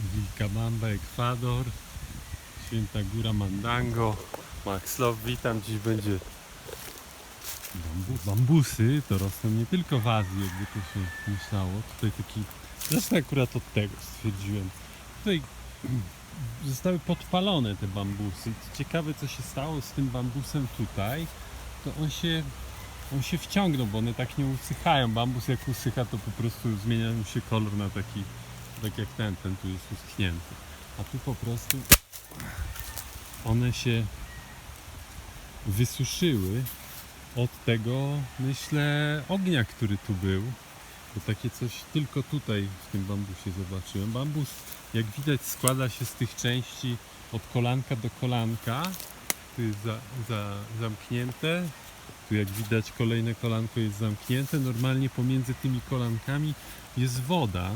Vilcabamba, Ekwador, Święta Góra Mandango, Max Love, witam. Dziś będzie bambu, bambusy, to rosną nie tylko w Azji, jakby to się myślało. Tutaj taki, zresztą akurat od tego stwierdziłem. Tutaj zostały podpalone te bambusy. Ciekawe co się stało z tym bambusem tutaj, to on się on się wciągnął, bo one tak nie usychają. Bambus jak usycha, to po prostu zmienia mu się kolor na taki, tak jak ten, ten tu jest uschnięty. A tu po prostu one się wysuszyły od tego, myślę, ognia, który tu był. Bo takie coś tylko tutaj w tym bambusie zobaczyłem. Bambus, jak widać, składa się z tych części od kolanka do kolanka. Tu jest za, za, zamknięte, tu jak widać kolejne kolanko jest zamknięte. Normalnie pomiędzy tymi kolankami jest woda.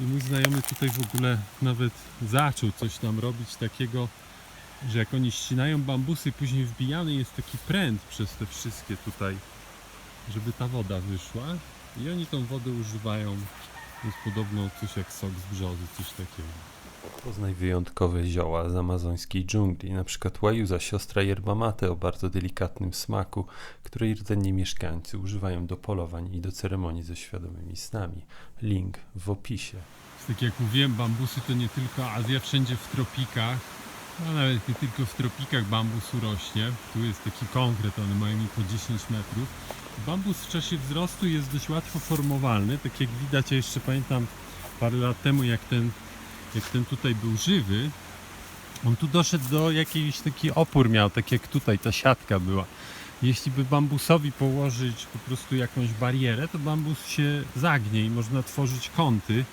I mój znajomy tutaj w ogóle nawet zaczął coś tam robić takiego, że jak oni ścinają bambusy, później wbijany jest taki pręt przez te wszystkie tutaj, żeby ta woda wyszła. I oni tą wodę używają. Jest podobno coś jak sok z brzozy, coś takiego. Poznaj wyjątkowe zioła z amazońskiej dżungli, na przykład łajuza, siostra yerba mate o bardzo delikatnym smaku, której rdzenni mieszkańcy używają do polowań i do ceremonii ze świadomymi snami. Link w opisie. Tak jak mówiłem, bambusy to nie tylko Azja, wszędzie w tropikach, a nawet nie tylko w tropikach bambus urośnie. Tu jest taki konkret, one mają po 10 metrów. Bambus w czasie wzrostu jest dość łatwo formowalny, tak jak widać, ja jeszcze pamiętam parę lat temu, jak ten, jak ten tutaj był żywy, on tu doszedł do jakiejś taki opór miał, tak jak tutaj ta siatka była. Jeśli by bambusowi położyć po prostu jakąś barierę, to bambus się zagnie i można tworzyć kąty.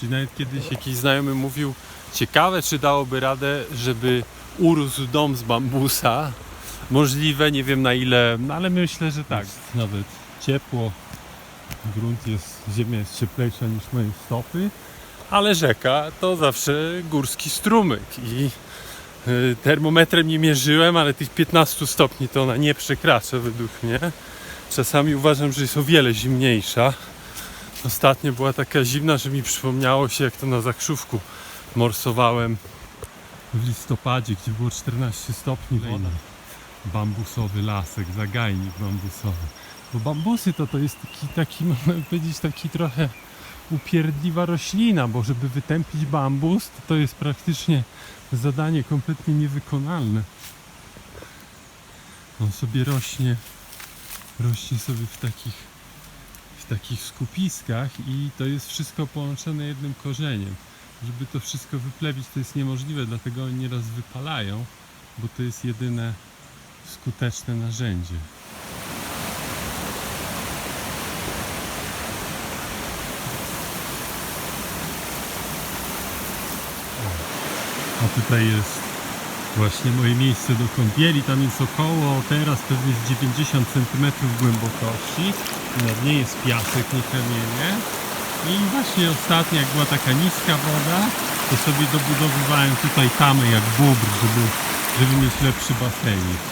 Czyli nawet kiedyś jakiś znajomy mówił, ciekawe czy dałoby radę, żeby urósł dom z bambusa. Możliwe, nie wiem na ile, no ale myślę, że tak. Jest nawet ciepło, grunt jest, ziemia jest cieplejsza niż moje stopy, ale rzeka to zawsze górski strumyk i y, termometrem nie mierzyłem, ale tych 15 stopni to ona nie przekracza według mnie. Czasami uważam, że jest o wiele zimniejsza. Ostatnio była taka zimna, że mi przypomniało się, jak to na zakrzówku morsowałem w listopadzie, gdzie było 14 stopni woda. Bambusowy lasek, zagajnik bambusowy. Bo bambusy to to jest taki, taki można powiedzieć, taki trochę upierdliwa roślina, bo żeby wytępić bambus, to, to jest praktycznie zadanie kompletnie niewykonalne. On sobie rośnie, rośnie sobie w takich, w takich skupiskach i to jest wszystko połączone jednym korzeniem. Żeby to wszystko wyplewić, to jest niemożliwe, dlatego oni nieraz wypalają, bo to jest jedyne skuteczne narzędzie. A tutaj jest właśnie moje miejsce do kąpieli. Tam jest około teraz pewnie z 90 cm głębokości. Na dnie jest piasek, nie kamienie. I właśnie ostatnio, jak była taka niska woda, to sobie dobudowywałem tutaj tamę jak bóbr, żeby, żeby mieć lepszy basenik.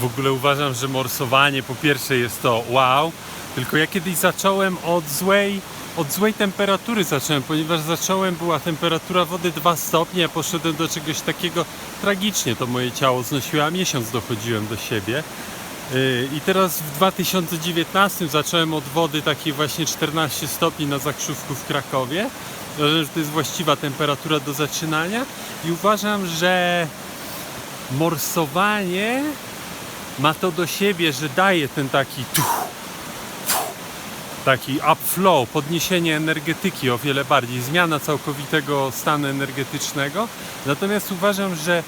W ogóle uważam, że morsowanie po pierwsze jest to wow, tylko ja kiedyś zacząłem od złej, od złej temperatury zacząłem, ponieważ zacząłem, była temperatura wody 2 stopnie, a poszedłem do czegoś takiego tragicznie, to moje ciało znosiło, a miesiąc dochodziłem do siebie. Yy, I teraz w 2019 zacząłem od wody takiej właśnie 14 stopni na zakrzówku w Krakowie. Uważam, że to jest właściwa temperatura do zaczynania i uważam, że morsowanie ma to do siebie, że daje ten taki tuch, taki upflow, podniesienie energetyki o wiele bardziej, zmiana całkowitego stanu energetycznego. Natomiast uważam, że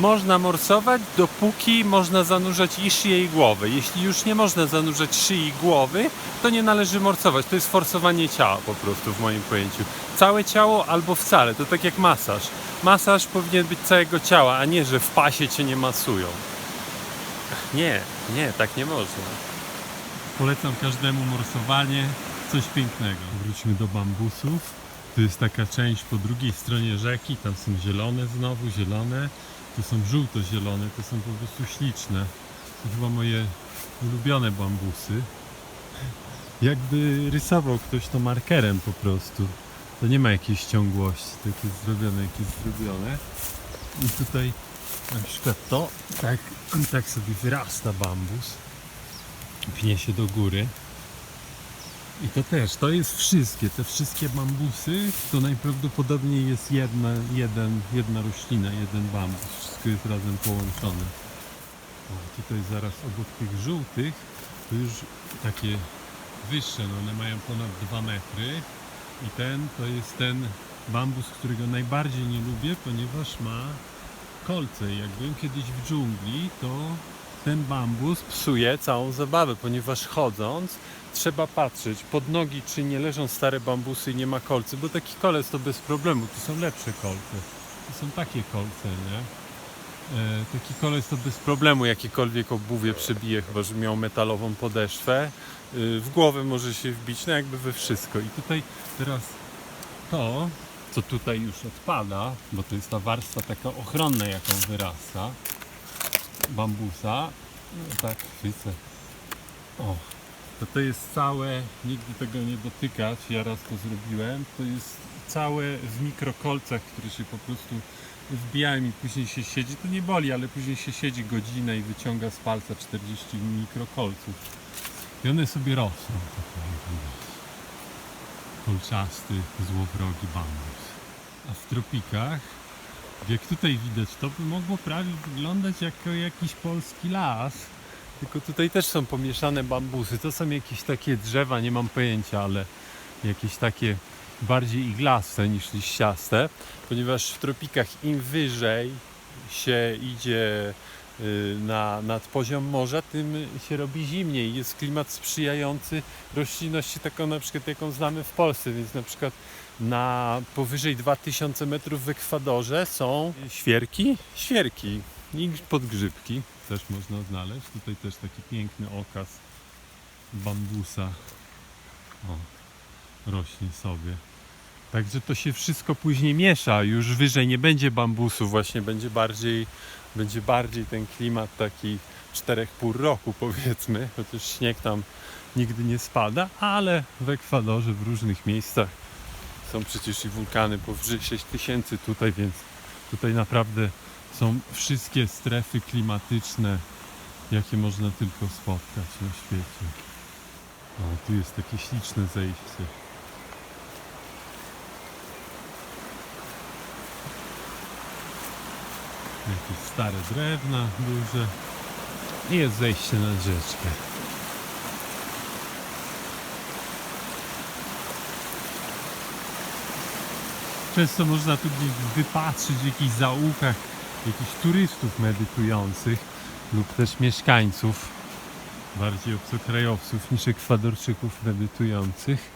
można morsować, dopóki można zanurzać i szyję i głowę. Jeśli już nie można zanurzać szyi i głowy, to nie należy morsować. To jest forsowanie ciała po prostu w moim pojęciu. Całe ciało albo wcale, to tak jak masaż. Masaż powinien być całego ciała, a nie, że w pasie cię nie masują. Nie, nie, tak nie można. Polecam każdemu morsowanie, coś pięknego. Wróćmy do bambusów. Tu jest taka część po drugiej stronie rzeki, tam są zielone znowu, zielone. Tu są żółto-zielone, to są po prostu śliczne. To chyba moje ulubione bambusy. Jakby rysował ktoś to markerem po prostu. To nie ma jakiejś ciągłości, jest zrobione, jak jest zrobione. I tutaj na przykład to, tak, tak sobie wyrasta bambus. Pnie się do góry. I to też, to jest wszystkie, te wszystkie bambusy, to najprawdopodobniej jest jedna, jeden, jedna roślina, jeden bambus. Wszystko jest razem połączone. O, tutaj zaraz obok tych żółtych, to już takie wyższe, no one mają ponad 2 metry. I ten to jest ten bambus, którego najbardziej nie lubię, ponieważ ma kolce. Jak byłem kiedyś w dżungli, to ten bambus psuje całą zabawę, ponieważ chodząc trzeba patrzeć pod nogi, czy nie leżą stare bambusy i nie ma kolcy, bo taki kolec to bez problemu, tu są lepsze kolce. To są takie kolce, nie? E, taki kolec to bez problemu jakiekolwiek obuwie przebije, chyba że miał metalową podeszwę. Y, w głowę może się wbić, no jakby we wszystko. I tutaj teraz to, co tutaj już odpada, bo to jest ta warstwa taka ochronna, jaką wyrasta, bambusa, no tak chwycę. O, to to jest całe, nigdy tego nie dotykać, ja raz to zrobiłem, to jest całe w mikrokolcach, które się po prostu wbijają i później się siedzi, to nie boli, ale później się siedzi godzinę i wyciąga z palca 40 mikrokolców. I one sobie rosną. Widać. Kolczasty, złowrogi bambus. A w tropikach, jak tutaj widać, to by mogło prawie wyglądać jako jakiś polski las. Tylko tutaj też są pomieszane bambusy. To są jakieś takie drzewa, nie mam pojęcia, ale jakieś takie bardziej iglaste niż liściaste, ponieważ w tropikach im wyżej się idzie y, na, nad poziom morza, tym się robi zimniej. Jest klimat sprzyjający roślinności taką na przykład jaką znamy w Polsce, więc na przykład na powyżej 2000 metrów w Ekwadorze są świerki, świerki i podgrzybki też można znaleźć. Tutaj też taki piękny okaz bambusa o, rośnie sobie. Także to się wszystko później miesza. Już wyżej nie będzie bambusu, właśnie będzie bardziej, będzie bardziej ten klimat taki czterech pół roku powiedzmy, chociaż śnieg tam nigdy nie spada, ale w Ekwadorze w różnych miejscach są przecież i wulkany powyżej 6000 tutaj, więc tutaj naprawdę są wszystkie strefy klimatyczne, jakie można tylko spotkać na świecie. O, tu jest takie śliczne zejście. Jakieś stare drewna duże. I jest zejście na rzeczkę. Często można tu gdzieś wypatrzyć w zaułkach jakichś turystów medytujących lub też mieszkańców, bardziej obcokrajowców niż ekwadorczyków medytujących.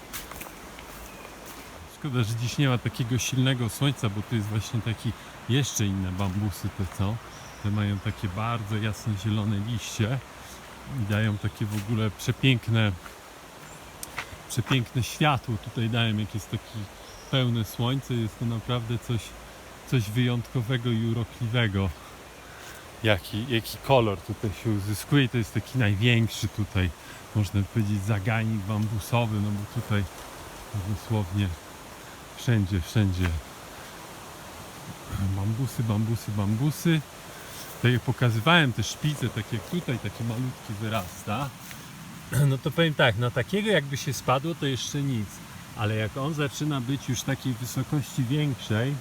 Szkoda, że dziś nie ma takiego silnego słońca, bo tu jest właśnie taki jeszcze inne bambusy te co. Te mają takie bardzo jasno zielone liście i dają takie w ogóle przepiękne przepiękne światło tutaj dają, jak jest taki pełne słońce, jest to naprawdę coś, coś wyjątkowego i urokliwego. Jaki, jaki kolor tutaj się uzyskuje to jest taki największy tutaj, można powiedzieć, zagajnik bambusowy, no bo tutaj dosłownie wszędzie, wszędzie bambusy, bambusy, bambusy. Tak jak pokazywałem te szpice, tak jak tutaj, takie malutkie wyrasta, no to powiem tak, na takiego jakby się spadło, to jeszcze nic. Ale jak on zaczyna być już takiej wysokości większej,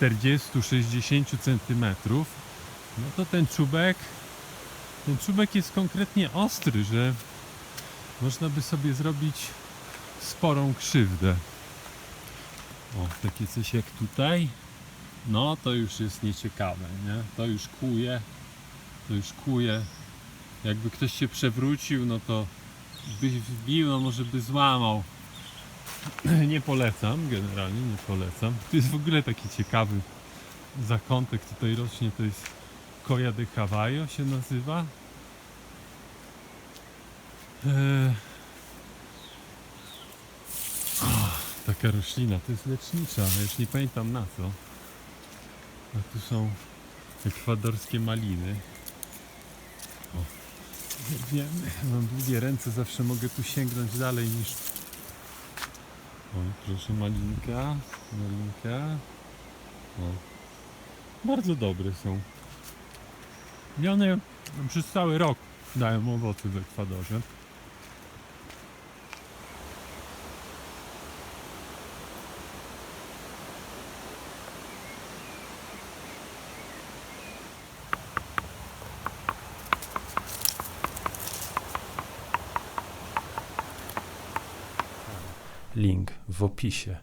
40-60 centymetrów, no to ten czubek, ten czubek jest konkretnie ostry, że można by sobie zrobić sporą krzywdę. O, takie coś jak tutaj, no to już jest nieciekawe, nie? To już kłuje, to już kłuje. Jakby ktoś się przewrócił, no to byś wbił, no może by złamał. Nie polecam, generalnie nie polecam. To jest w ogóle taki ciekawy zakątek tutaj rośnie, to jest Koja de Cavallo się nazywa. Eee... O, taka roślina, to jest lecznicza, już nie pamiętam na co. A tu są ekwadorskie maliny. O, wiem, mam długie ręce, zawsze mogę tu sięgnąć dalej niż Oj, proszę malinka, malinka. O. Bardzo dobre są. I one przez cały rok dają owoce w Ekwadorze. Link w opisie.